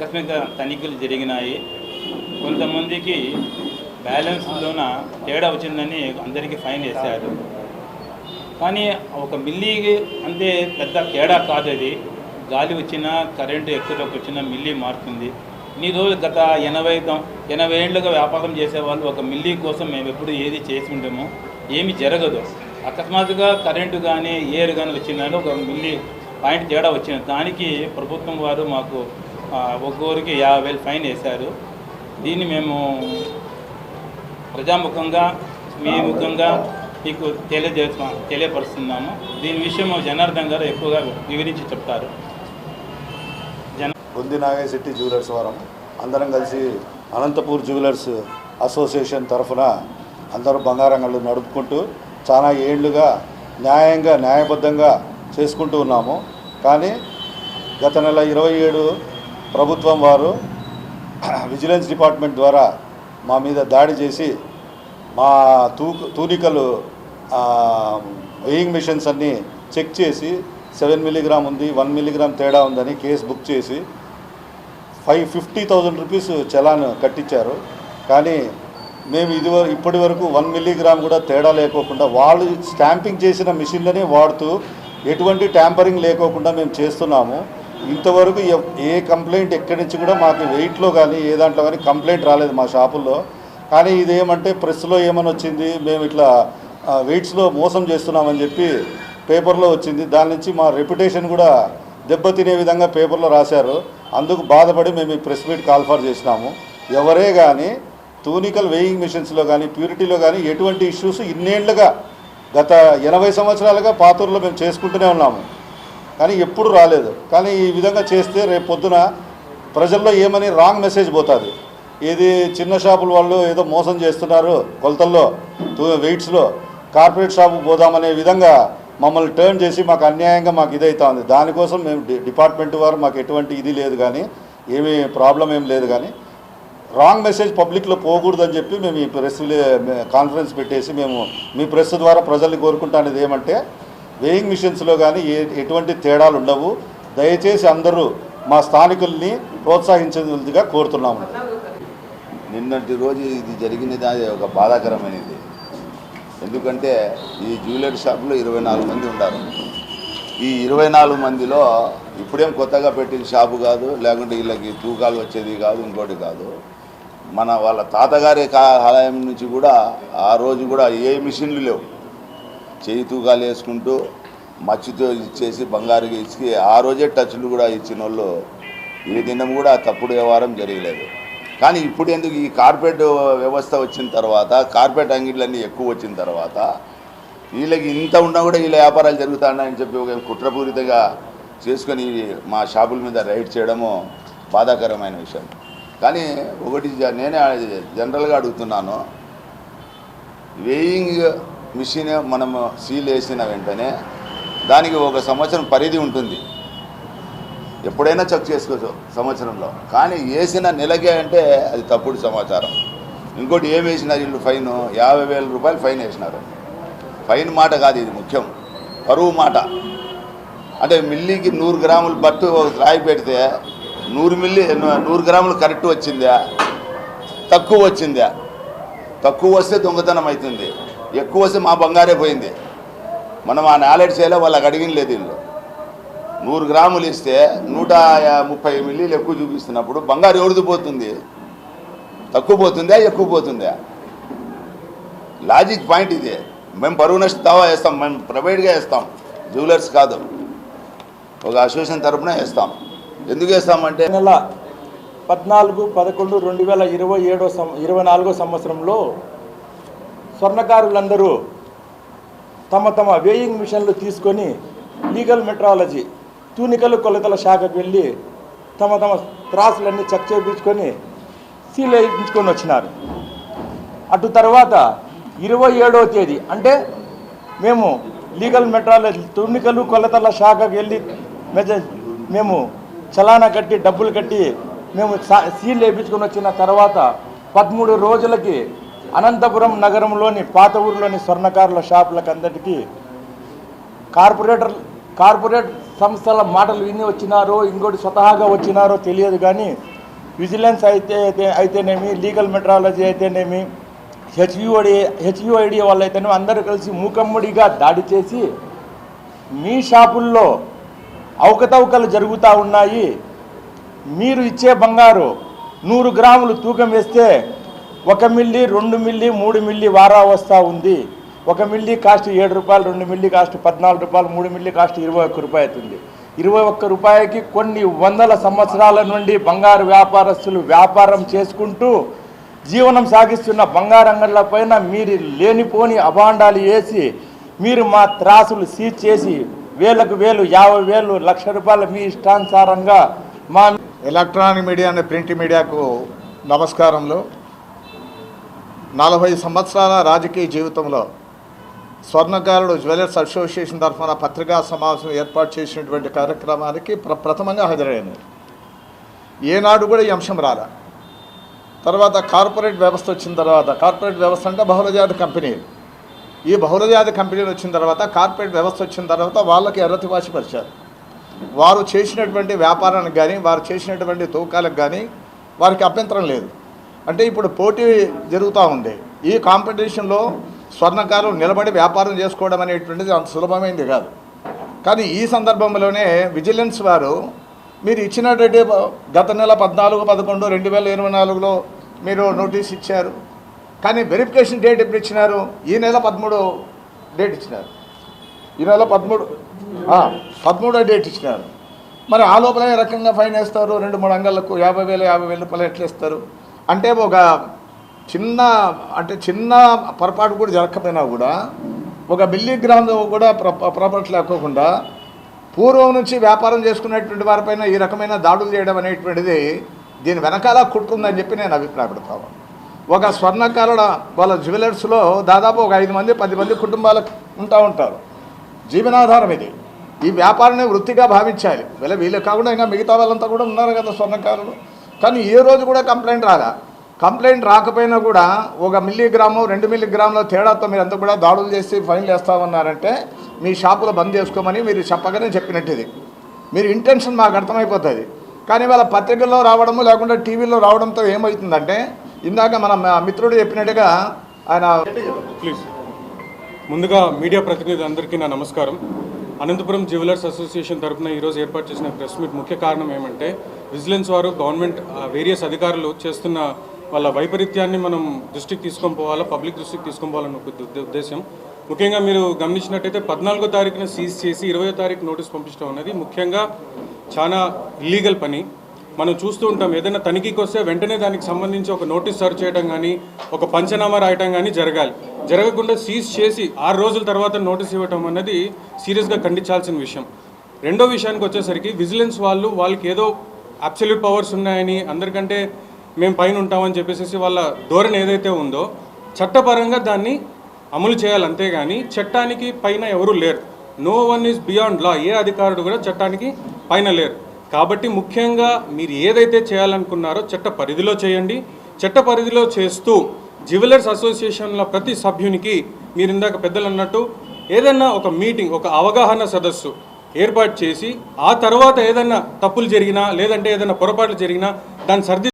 ఆకస్మిక తనిఖీలు జరిగినాయి. కొంతమందికి బ్యాలెన్స్లోన తేడా వచ్చిందని అందరికీ ఫైన్ వేశారు. కానీ ఒక మిల్లీ అంటే పెద్ద తేడా కాదు అది. గాలి వచ్చినా కరెంటు ఎక్కువలోకి వచ్చినా మిల్లీ మారుతుంది. ఈ రోజు గత ఎనభై ఎనభై ఏళ్ళుగా వ్యాపారం చేసేవాళ్ళు ఒక మిల్లీ కోసం మేము ఎప్పుడు ఏది చేసి ఉంటామో ఏమి జరగదు. అకస్మాత్తుగా కరెంటు కానీ ఏర్ కానీ వచ్చిందని ఒక మిల్లీ పాయింట్ తేడా వచ్చింది. దానికి ప్రభుత్వం వారు మాకు ఒక్కొక్కరికి యాభై వేలు ఫైన్ వేశారు. దీన్ని మేము ప్రజాముఖంగా మీ ముఖంగా మీకు తెలియజేస్తా తెలియపరుస్తున్నాము. దీని విషయం జనార్దన్ గారు ఎక్కువగా వివరించి చెప్తారు. జన బొంది నాగేశెట్టి జ్యువెలర్స్ వారం. అందరం కలిసి అనంతపూర్ జ్యువెలర్స్ అసోసియేషన్ తరఫున అందరూ బంగారంగళ్ళు నడుపుకుంటూ చాలా ఏళ్ళుగా న్యాయంగా న్యాయబద్ధంగా చేసుకుంటూ ఉన్నాము. కానీ గత నెల ఇరవై ఏడు ప్రభుత్వం వారు విజిలెన్స్ డిపార్ట్మెంట్ ద్వారా మా మీద దాడి చేసి మా తూ తూనికలు వెయింగ్ మిషన్స్ అన్నీ చెక్ చేసి సెవెన్ మిల్లీగ్రామ్ ఉంది వన్ మిల్లీగ్రామ్ తేడా ఉందని కేసు బుక్ చేసి five fifty thousand rupees challan కట్టించారు. కానీ మేము ఇది ఇప్పటి వరకు వన్ మిల్లీగ్రామ్ కూడా తేడా లేకోకుండా వాళ్ళు స్టాంపింగ్ చేసిన మిషన్లనే వాడుతూ ఎటువంటి ట్యాంపరింగ్ లేకోకుండా మేము చేస్తున్నాము. ఇంతవరకు ఏ కంప్లైంట్ ఎక్కడి నుంచి కూడా మాకు వెయిట్లో కానీ ఏ దాంట్లో కానీ కంప్లైంట్ రాలేదు మా షాపుల్లో. కానీ ఇదేమంటే ప్రెస్లో ఏమని వచ్చింది మేము ఇట్లా వెయిట్స్లో మోసం చేస్తున్నామని చెప్పి పేపర్లో వచ్చింది. దాని నుంచి మా రెప్యుటేషన్ కూడా దెబ్బతినే విధంగా పేపర్లో రాశారు. అందుకు బాధపడి మేము ఈ ప్రెస్ మీట్ కాల్ఫర్ చేసినాము. ఎవరే కానీ తూనికల్ వేయింగ్ మిషన్స్లో కానీ ప్యూరిటీలో కానీ ఎటువంటి ఇష్యూస్ ఇన్నేళ్ళుగా గత ఎనభై సంవత్సరాలుగా పాతూరులో మేము చేసుకుంటూనే ఉన్నాము. కానీ ఎప్పుడు రాలేదు. కానీ ఈ విధంగా చేస్తే రేపు పొద్దున ప్రజల్లో ఏమని రాంగ్ మెసేజ్ పోతుంది. ఇది చిన్న షాపుల వాళ్ళు ఏదో మోసం చేస్తున్నారు కొలతల్లో వెయిట్స్లో కార్పొరేట్ షాపు పోదామనే విధంగా మమ్మల్ని టర్న్ చేసి మాకు అన్యాయంగా మాకు ఇదైతా ఉంది దానికోసం మేము డిపార్ట్మెంట్ వారు మాకు ఎటువంటి ఇది లేదు కానీ ఏమీ ప్రాబ్లం ఏం లేదు కానీ రాంగ్ మెసేజ్ పబ్లిక్లో పోకూడదని చెప్పి మేము ఈ ప్రెస్ కాన్ఫరెన్స్ పెట్టేసి మేము మీ ప్రెస్ ద్వారా ప్రజల్ని కోరుకుంటానేది ఏమంటే వేయింగ్ మిషన్స్లో కానీ ఏ ఎటువంటి తేడాలు ఉండవు. దయచేసి అందరూ మా స్థానికుల్ని ప్రోత్సహించవలసిగా కోరుతున్నాము. నిన్నటి రోజు ఇది జరిగినది అది ఒక బాధాకరమైనది. ఎందుకంటే ఈ జ్యువెలరీ షాప్లో ఇరవై నాలుగు మంది ఉన్నారు ఈ ఇరవై నాలుగు మందిలో ఇప్పుడేం కొత్తగా పెట్టిన షాపు కాదు లేకుంటే వీళ్ళకి తూకాలు వచ్చేది కాదు ఇంకోటి కాదు. మన వాళ్ళ తాతగారి కా- ఆలయం నుంచి కూడా ఆ రోజు కూడా ఏ మిషన్లు లేవు. చేయి తూకాలు వేసుకుంటూ మచ్చితో ఇచ్చేసి బంగారుగా ఇచ్చి ఆ రోజే టచ్లు కూడా ఇచ్చిన వాళ్ళు ఏ దినం కూడా తప్పుడు వ్యవహారం జరగలేదు. కానీ ఇప్పుడు ఎందుకు ఈ కార్పొరేట్ వ్యవస్థ వచ్చిన తర్వాత కార్పొరేట్ అంగిళ్ళన్నీ ఎక్కువ వచ్చిన తర్వాత వీళ్ళకి ఇంత ఉన్నా కూడా వీళ్ళ వ్యాపారాలు జరుగుతాయని చెప్పి ఒక కుట్రపూరితంగా చేసుకొని మా షాపుల మీద రైడ్ చేయడము బాధాకరమైన విషయం. కానీ ఒకటి నేనే జనరల్గా అడుగుతున్నాను. వేయింగ్ మిషన్ మనం సీల్ వేసిన వెంటనే దానికి ఒక సంవత్సరం పరిధి ఉంటుంది. ఎప్పుడైనా చెక్ చేసుకోవచ్చు సంవత్సరంలో. కానీ వేసిన నెలకే అంటే అది తప్పుడు సమాచారం. ఇంకోటి ఏం వేసినారు వీళ్ళు ఫైన్? యాభై వేల రూపాయలు ఫైన్ వేసినారు. ఫైన్ మాట కాదు ఇది ముఖ్యం. పరువు మాట. అంటే మిల్లీకి నూరు గ్రాములు బట్టు రాయి పెడితే నూరు మిల్లీ నూరు గ్రాములు కరెక్ట్ వచ్చిందా? తక్కువ వచ్చిందా? తక్కువ వస్తే దొంగతనం అవుతుంది. ఎక్కువ వస్తే మా బంగారే పోయింది. మనం ఆ నాలెడ్జ్ చేయాలో వాళ్ళకి అడిగిన లేదు వీళ్ళు. నూరు గ్రాములు ఇస్తే నూట ముప్పై మిల్లీలు ఎక్కువ చూపిస్తున్నప్పుడు బంగారు ఎవరిది పోతుంది? తక్కువ పోతుందా ఎక్కువ పోతుందా? లాజిక్ పాయింట్ ఇది. మేము పరువు నష్ట దావా వేస్తాం మేము ప్రైవేట్గా వేస్తాం జ్యువెలర్స్ కాదు. ఒక అసోసియేషన్ తరపున వేస్తాం ఎందుకు వేస్తామంటే నెల పద్నాలుగు పదకొండు రెండు వేల ఇరవై ఏడో సం ఇరవై నాలుగో సంవత్సరంలో స్వర్ణకారులందరూ తమ తమ వేయింగ్ మిషన్లు తీసుకొని లీగల్ మెట్రాలజీ తూనికలు కొలతల శాఖకు వెళ్ళి తమ తమ త్రాసులన్నీ చెక్ చేయించుకొని సీల్ వేయించుకొని వచ్చినారు. అటు తర్వాత ఇరవై ఏడవ తేదీ అంటే మేము లీగల్ మెట్రాలజీ తూనికలు కొలతల శాఖకు వెళ్ళి మెజ మేము చలానా కట్టి డబ్బులు కట్టి మేము సీల్ వేయించుకొని వచ్చిన తర్వాత పదమూడు రోజులకి అనంతపురం నగరంలోని పాత ఊరిలోని స్వర్ణకారుల షాపులకు అందరికీ కార్పొరేటర్ కార్పొరేట్ సంస్థల మాటలు విని వచ్చినారో ఇంకోటి స్వతహాగా వచ్చినారో తెలియదు కానీ విజిలెన్స్ అయితే అయితే- అయితేనేమి లీగల్ మెట్రాలజీ అయితేనేమి హెచ్యుఐడి హెచ్యుఐడి వాళ్ళు అయితేనేమి అందరూ కలిసి మూకమ్మడిగా దాడి చేసి మీ షాపుల్లో అవకతవకలు జరుగుతూ ఉన్నాయి. మీరు ఇచ్చే బంగారు నూరు గ్రాములు తూకం వేస్తే ఒక మిల్లీ రెండు మిల్లీ మూడు మిల్లీ వారా వస్తూ ఉంది. ఒక మిల్లీ కాస్ట్ ఏడు రూపాయలు రెండు మిల్లీ కాస్ట్ పద్నాలుగు రూపాయలు మూడు మిల్లీ కాస్ట్ ఇరవై ఒక్క రూపాయి అవుతుంది. ఇరవై ఒక్క రూపాయికి కొన్ని వందల సంవత్సరాల నుండి బంగారు వ్యాపారస్తులు వ్యాపారం చేసుకుంటూ జీవనం సాగిస్తున్న బంగారంగళ్ళ పైన మీరు లేనిపోని అభాండాలు వేసి మీరు మా త్రాసులు సీజ్ చేసి వేలకు వేలు యాభై వేలు లక్ష రూపాయలు మీ ఇష్టానుసారంగా మా ఎలక్ట్రానిక్ మీడియా అనే ప్రింట్ మీడియాకు నమస్కారంలో నలభై సంవత్సరాల రాజకీయ జీవితంలో స్వర్ణకారుడు జ్యువెలర్స్ అసోసియేషన్ తరఫున పత్రికా సమావేశం ఏర్పాటు చేసినటువంటి కార్యక్రమానికి ప్ర ప్రథమంగా హాజరైంది. ఏనాడు కూడా ఈ అంశం రాలా. తర్వాత కార్పొరేట్ వ్యవస్థ వచ్చిన తర్వాత కార్పొరేట్ వ్యవస్థ అంటే బహుళజాతి కంపెనీలు ఈ బహుళజాతి కంపెనీలు వచ్చిన తర్వాత కార్పొరేట్ వ్యవస్థ వచ్చిన తర్వాత వాళ్ళకి ఎర్రతి వాసిపరిచారు వారు చేసినటువంటి వ్యాపారానికి కానీ వారు చేసినటువంటి తూకాలకు కానీ వారికి అభ్యంతరం లేదు. అంటే ఇప్పుడు పోటీ జరుగుతూ ఉంది. ఈ కాంపిటీషన్లో స్వర్ణకారులు నిలబడి వ్యాపారం చేసుకోవడం అనేటువంటిది అంత సులభమైంది కాదు. కానీ ఈ సందర్భంలోనే విజిలెన్స్ వారు మీరు ఇచ్చినటువంటి గత నెల పద్నాలుగు పదకొండు రెండు వేల ఇరవై నాలుగులో మీరు నోటీస్ ఇచ్చారు. కానీ వెరిఫికేషన్ డేట్ ఎప్పుడు ఇచ్చినారు? ఈ నెల పదమూడు డేట్ ఇచ్చినారు. ఈ నెల పదమూడు పదమూడో డేట్ ఇచ్చినారు. మరి ఆ లోపల ఏ రకంగా ఫైన్ వేస్తారు? రెండు మూడు అంగళ్ళకు యాభై వేలు యాభై వేలు రూపాయలు ఎట్లా ఇస్తారు? అంటే ఒక చిన్న అంటే చిన్న పొరపాటు కూడా జరగకపోయినా కూడా ఒక మిల్లీగ్రామ్ కూడా ప్రాపర్టీ లేకోకుండా పూర్వం నుంచి వ్యాపారం చేసుకునేటువంటి వారిపైన ఈ రకమైన దాడులు చేయడం అనేటువంటిది దీని వెనకాల కుట్టుందని చెప్పి నేను అభిప్రాయపడతాను. ఒక స్వర్ణకారుల వాళ్ళ జ్యువెలర్స్లో దాదాపు ఒక ఐదు మంది పది మంది కుటుంబాలు ఉంటా ఉంటారు. జీవనాధారం ఇది. ఈ వ్యాపారాన్ని వృత్తిగా భావించాలి. వీళ్ళ వీళ్ళు కాకుండా ఇంకా మిగతా వాళ్ళంతా కూడా ఉన్నారు కదా స్వర్ణకారులు. కానీ ఏ రోజు కూడా కంప్లైంట్ రాలా కంప్లైంట్ రాకపోయినా కూడా ఒక మిల్లీగ్రాము రెండు మిల్లీగ్రాముల తేడాతో మీరు అంత కూడా దాడులు చేసి ఫైన్లు వేస్తామన్నారంటే మీ షాపులో బంద్ చేసుకోమని మీరు చెప్పగానే చెప్పినట్టు ఇది మీరు ఇంటెన్షన్ మాకు అర్థమైపోతుంది. కానీ వాళ్ళ పత్రికల్లో రావడము లేకుండా టీవీలో రావడంతో ఏమవుతుందంటే ఇందాక మన మిత్రుడు చెప్పినట్టుగా ఆయన ప్లీజ్. ముందుగా మీడియా ప్రతినిధి అందరికీ నా నమస్కారం. అనంతపురం జ్యువెలర్స్ అసోసియేషన్ తరపున ఈరోజు ఏర్పాటు చేసిన ప్రెస్ మీట్ ముఖ్య కారణం ఏమంటే విజిలెన్స్ వారు గవర్నమెంట్ వేరియస్ అధికారులు చేస్తున్న వాళ్ళ వైపరీత్యాన్ని మనం దృష్టికి తీసుకొని పోవాలా పబ్లిక్ దృష్టికి తీసుకొని పోవాలన్న ఒక ఉద్దేశం ముఖ్యంగా మీరు గమనించినట్టయితే పద్నాలుగో తారీఖున సీజ్ చేసి ఇరవయో తారీఖు నోటీస్ పంపించడం అనేది ముఖ్యంగా చాలా ఇల్లీగల్ పని. మనం చూస్తూ ఉంటాం ఏదైనా తనిఖీకి వస్తే వెంటనే దానికి సంబంధించి ఒక నోటీస్ సర్వ్ చేయడం కానీ ఒక పంచనామా రాయటం కానీ జరగాలి. జరగకుండా సీజ్ చేసి ఆరు రోజుల తర్వాత నోటీస్ ఇవ్వటం అన్నది సీరియస్గా ఖండించాల్సిన విషయం. రెండో విషయానికి వచ్చేసరికి విజిలెన్స్ వాళ్ళు వాళ్ళకి ఏదో అబ్సల్యూట్ పవర్స్ ఉన్నాయని అందరికంటే మేము పైన ఉంటామని చెప్పేసి వాళ్ళ ధోరణి ఏదైతే ఉందో చట్టపరంగా దాన్ని అమలు చేయాలి అంతేగాని చట్టానికి పైన ఎవరూ లేరు. No one is beyond law. ఏ అధికారుడు కూడా చట్టానికి పైన లేరు. కాబట్టి ముఖ్యంగా మీరు ఏదైతే చేయాలనుకున్నారో చట్ట పరిధిలో చేయండి. చట్ట పరిధిలో చేస్తూ జ్యువెలర్స్ అసోసియేషన్ల ప్రతి సభ్యునికి మీరు ఇందాక పెద్దలు అన్నట్టు ఏదన్నా ఒక మీటింగ్ ఒక అవగాహన సదస్సు ఏర్పాటు చేసి ఆ తర్వాత ఏదన్నా తప్పులు జరిగినా లేదంటే ఏదైనా పొరపాట్లు జరిగినా దాన్ని సర్ది